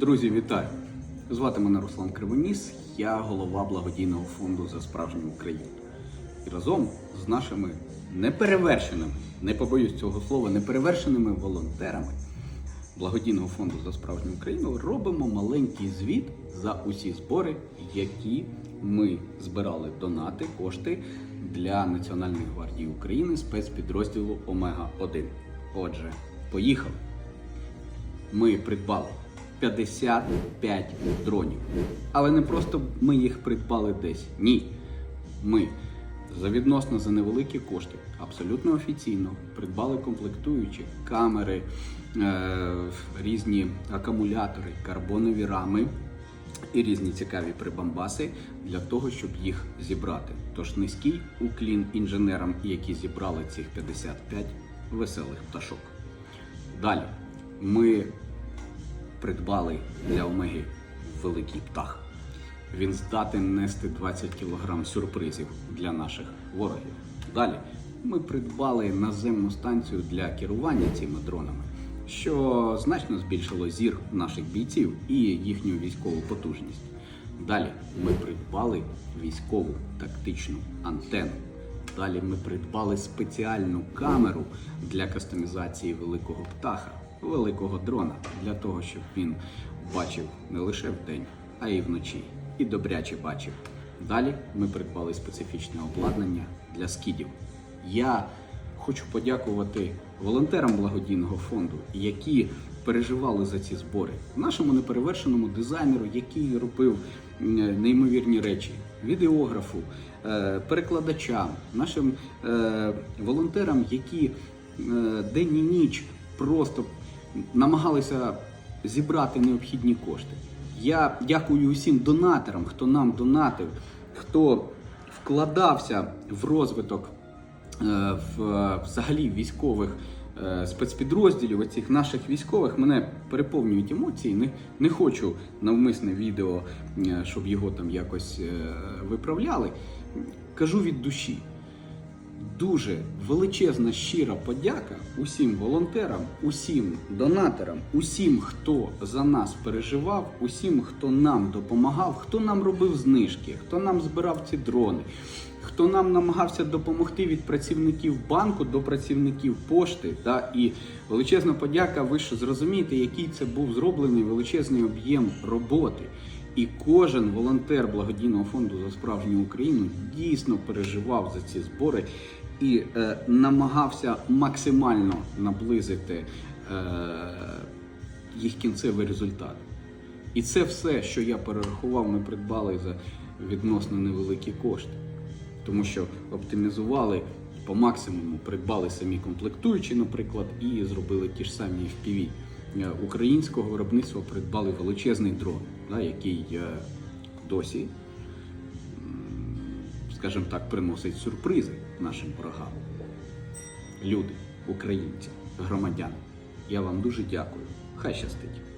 Друзі, вітаю! Звати мене Руслан Кривоніс, я голова благодійного фонду за справжню Україну. І разом з нашими неперевершеними, не побоюсь цього слова, неперевершеними волонтерами благодійного фонду за справжню Україну робимо маленький звіт за усі збори, які ми збирали донати, кошти для Національної гвардії України спецпідрозділу Омега 1. Отже, поїхали ми придбали 55 дронів. Але не просто ми їх придбали десь. Ні. Ми за відносно за невеликі кошти, абсолютно офіційно, придбали комплектуючі камери, е- різні акумулятори, карбонові рами і різні цікаві прибамбаси для того, щоб їх зібрати. Тож низький уклін інженерам, які зібрали цих 55 веселих пташок. Далі ми придбали для Омеги великий птах. Він здатен нести 20 кг сюрпризів для наших ворогів. Далі ми придбали наземну станцію для керування цими дронами, що значно збільшило зір наших бійців і їхню військову потужність. Далі ми придбали військову тактичну антенну. Далі ми придбали спеціальну камеру для кастомізації великого птаха, великого дрона, для того, щоб він бачив не лише вдень, а й вночі. І добряче бачив. Далі ми придбали специфічне обладнання для скідів. Я хочу подякувати волонтерам благодійного фонду, які переживали за ці збори, нашому неперевершеному дизайнеру, який робив неймовірні речі, відеографу, е, перекладачам, нашим е, волонтерам, які е, день і ніч просто намагалися зібрати необхідні кошти. Я дякую усім донаторам, хто нам донатив, хто вкладався в розвиток е, в взагалі військових е, спецпідрозділів, оцих наших військових, мене переповнюють емоції. Не, не хочу навмисне відео, е, щоб його там якось виправляли. Кажу від душі. Дуже величезна щира подяка усім волонтерам, усім донаторам, усім, хто за нас переживав, усім, хто нам допомагав, хто нам робив знижки, хто нам збирав ці дрони, хто нам намагався допомогти від працівників банку до працівників пошти. Та і величезна подяка. Ви ж зрозумієте, який це був зроблений величезний об'єм роботи. І кожен волонтер благодійного фонду за справжню Україну дійсно переживав за ці збори і е, намагався максимально наблизити е, їх кінцевий результат. І це все, що я перерахував, ми придбали за відносно невеликі кошти, тому що оптимізували по максимуму, придбали самі комплектуючі, наприклад, і зробили ті ж самі FPV. Е, Українського виробництва придбали величезний дрон, да, який е, досі скажімо так, приносить сюрпризи нашим ворогам. Люди, українці, громадяни, я вам дуже дякую. Хай щастить.